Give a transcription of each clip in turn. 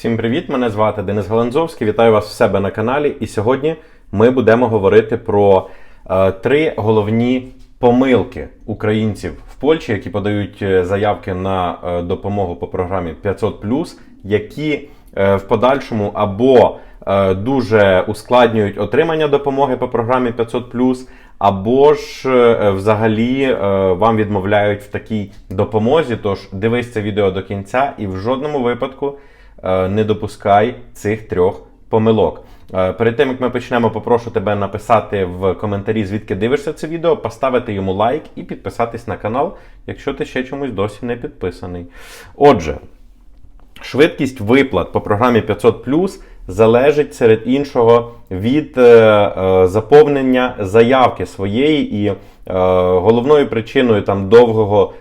Всім привіт! Мене звати Денис Галанзовський. Вітаю вас в себе на каналі. І сьогодні ми будемо говорити про е, три головні помилки українців в Польщі, які подають е, заявки на е, допомогу по програмі 500+, які е, в подальшому або е, дуже ускладнюють отримання допомоги по програмі 500+, або ж е, взагалі е, вам відмовляють в такій допомозі. Тож дивись це відео до кінця і в жодному випадку не допускай цих трьох помилок. Е, Перед тим як ми почнемо, попрошу тебе написати в коментарі, звідки дивишся це відео, поставити йому лайк і підписатись на канал, якщо ти ще чомусь досі не підписаний. Отже, Швидкість виплат по програмі 500 залежить серед іншого від е, е, заповнення заявки своєї, і е, головною причиною там довгого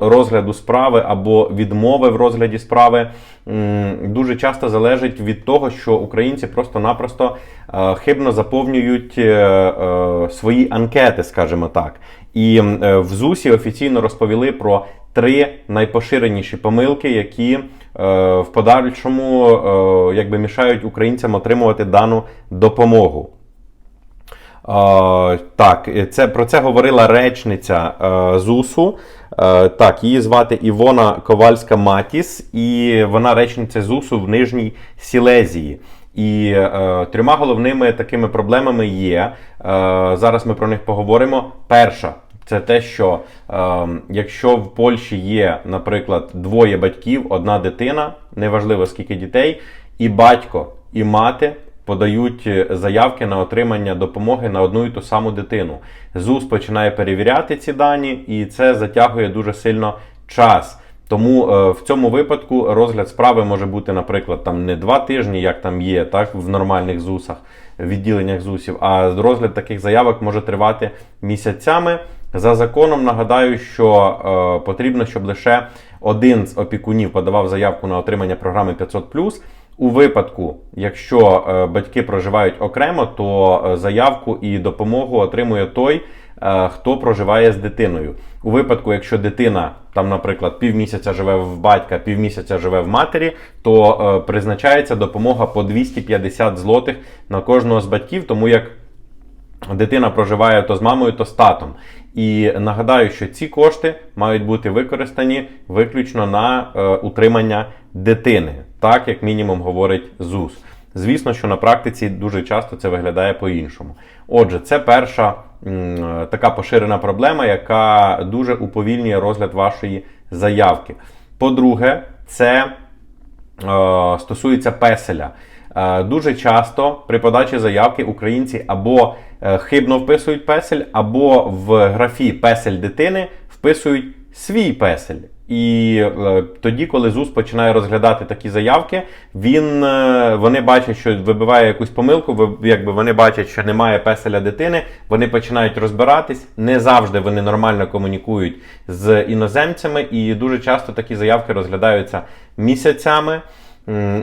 розгляду справи або відмови в розгляді справи дуже часто залежить від того, що українці просто-напросто хибно заповнюють свої анкети, скажімо так. І в ЗУСі офіційно розповіли про три найпоширеніші помилки, які е, в подальшому е, якби мішають українцям отримувати дану допомогу. Е, так, це, про це говорила речниця ЗУСу. Так, її звати Івона Ковальська Матіс, і вона речниця ЗУСу в Нижній Сілезії. І е, трьома головними такими проблемами є. Е, зараз ми про них поговоримо. Перша це те, що е, якщо в Польщі є, наприклад, двоє батьків, одна дитина, неважливо скільки дітей, і батько, і мати подають е, заявки на отримання допомоги на одну і ту саму дитину. ЗУС починає перевіряти ці дані, і це затягує дуже сильно час. Тому е, в цьому випадку розгляд справи може бути, наприклад, там не два тижні, як там є, так в нормальних ЗУСах, відділеннях ЗУСів, а розгляд таких заявок може тривати місяцями. За законом нагадаю, що е, потрібно, щоб лише один з опікунів подавав заявку на отримання програми 500+. У випадку, якщо е, батьки проживають окремо, то е, заявку і допомогу отримує той, е, хто проживає з дитиною. У випадку, якщо дитина там, наприклад, півмісяця живе в батька, півмісяця живе в матері, то е, призначається допомога по 250 злотих на кожного з батьків, тому як дитина проживає то з мамою, то з татом. І нагадаю, що ці кошти мають бути використані виключно на е, утримання дитини, так як мінімум говорить ЗУС. Звісно, що на практиці дуже часто це виглядає по-іншому. Отже, це перша м, така поширена проблема, яка дуже уповільнює розгляд вашої заявки. По-друге, це е, стосується песеля. Е, Дуже часто при подачі заявки українці або е, хибно вписують песель, або в графі песель дитини вписують свій песель. І е, тоді, коли ЗУС починає розглядати такі заявки, він, вони бачать, що вибиває якусь помилку, якби вони бачать, що немає песеля дитини, вони починають розбиратись. Не завжди вони нормально комунікують з іноземцями, і дуже часто такі заявки розглядаються місяцями.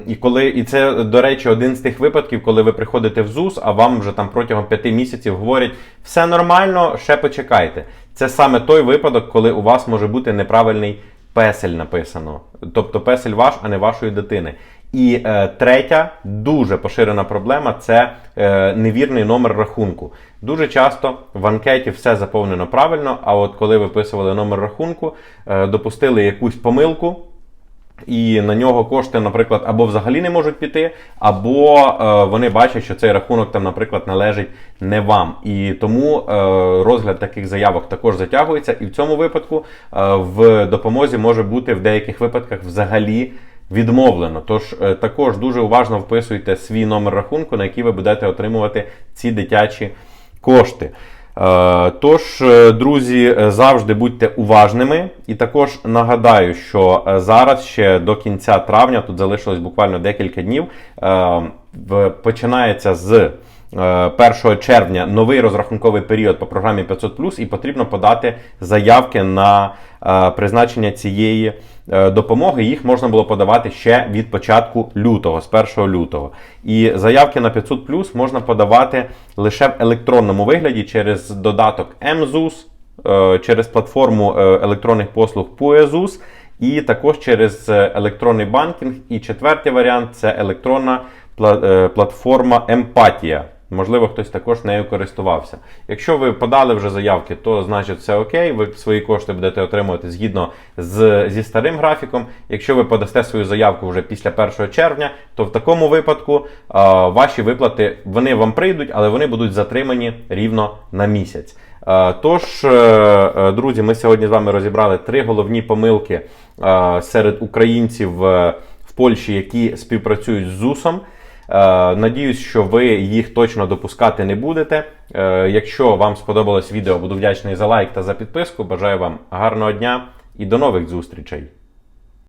І коли і це, до речі, один з тих випадків, коли ви приходите в ЗУС, а вам вже там протягом п'яти місяців говорять, все нормально, ще почекайте. Це саме той випадок, коли у вас може бути неправильний песель написано. Тобто песель ваш, а не вашої дитини. І е, третя дуже поширена проблема це е, невірний номер рахунку. Дуже часто в анкеті все заповнено правильно, а от коли ви вписували номер рахунку, е, допустили якусь помилку. І на нього кошти, наприклад, або взагалі не можуть піти, або е, вони бачать, що цей рахунок там, наприклад, належить не вам. І тому е, розгляд таких заявок також затягується. І в цьому випадку е, в допомозі може бути в деяких випадках взагалі відмовлено. Тож е, також дуже уважно вписуйте свій номер рахунку, на який ви будете отримувати ці дитячі кошти. Е, Тож, е, друзі, е, завжди будьте уважними. І також нагадаю, що зараз ще до кінця травня, тут залишилось буквально декілька днів, починається з 1 червня новий розрахунковий період по програмі 500+, і потрібно подати заявки на е, призначення цієї е, допомоги. Їх можна було подавати ще від початку лютого, з 1 лютого. І заявки на 500+, можна подавати лише в електронному вигляді через додаток МЗУС, е, через платформу е, електронних послуг PUEZUS і також через е, електронний банкінг. І четвертий варіант це електронна пла- е, платформа Емпатія. Можливо, хтось також нею користувався. Якщо ви подали вже заявки, то значить все окей. Ви свої кошти будете отримувати згідно з, зі старим графіком. Якщо ви подасте свою заявку вже після 1 червня, то в такому випадку а, ваші виплати вони вам прийдуть, але вони будуть затримані рівно на місяць. Е, Тож, е, е, друзі, ми сьогодні з вами розібрали три головні помилки е, серед українців е, в Польщі, які співпрацюють з ЗУСом. Е, Надіюсь, що ви їх точно допускати не будете. Е, Якщо вам сподобалось відео, буду вдячний за лайк та за підписку. Бажаю вам гарного дня і до нових зустрічей!